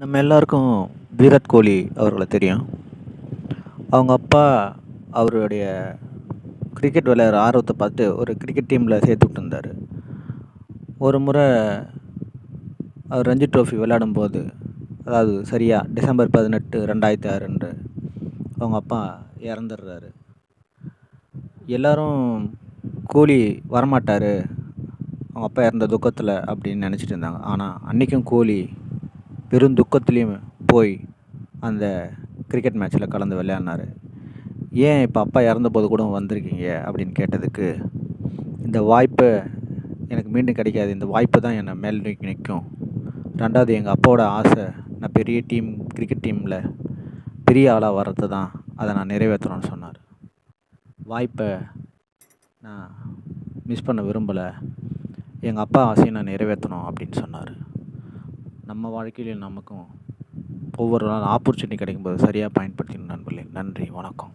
நம்ம எல்லாருக்கும் விராட் கோலி அவர்களை தெரியும். அவங்க அப்பா அவருடைய கிரிக்கெட் விளையாடுற ஆர்வத்தை பார்த்து ஒரு கிரிக்கெட் டீமில் சேர்த்து விட்டுருந்தார். ஒரு முறை அவர் ரஞ்சி ட்ரோஃபி விளையாடும்போது அதாவது சரியாக டிசம்பர் பதினெட்டு ரெண்டாயிரத்தி ஆறுன்று அவங்க அப்பா இறந்துடுறாரு. எல்லோரும் கோலி வரமாட்டார் அவங்க அப்பா இறந்த துக்கத்தில் அப்படின்னு நினச்சிட்டு இருந்தாங்க. ஆனால் அன்றைக்கும் கோலி பெருந்துக்கத்துலேயும் போய் அந்த கிரிக்கெட் மேட்ச்சில் கலந்து விளையாடினார். ஏன் இப்போ அப்பா இறந்தபோது கூட வந்திருக்கீங்க அப்படின்னு கேட்டதுக்கு இந்த வாய்ப்பை எனக்கு மீண்டும் கிடைக்காது. இந்த வாய்ப்பு தான் என்னை மேல் நோக்கி நிற்கும். ரெண்டாவது எங்கள் அப்பாவோட ஆசை நான் பெரிய டீம் கிரிக்கெட் டீமில் பெரிய ஆளாக வர்றது தான். அதை நான் நிறைவேற்றணும்னு சொன்னார். வாய்ப்பை நான் மிஸ் பண்ண விரும்பலை. எங்கள் அப்பா ஆசையை நான் நிறைவேற்றணும் அப்படின்னு சொன்னார். நம்ம வாழ்க்கையில் நமக்கும் ஒவ்வொரு நாள் ஆப்பர்ச்சுனிட்டி கிடைக்கும்போது சரியாக பயன்படுத்திக்கணும் நண்பர்களே. நன்றி. வணக்கம்.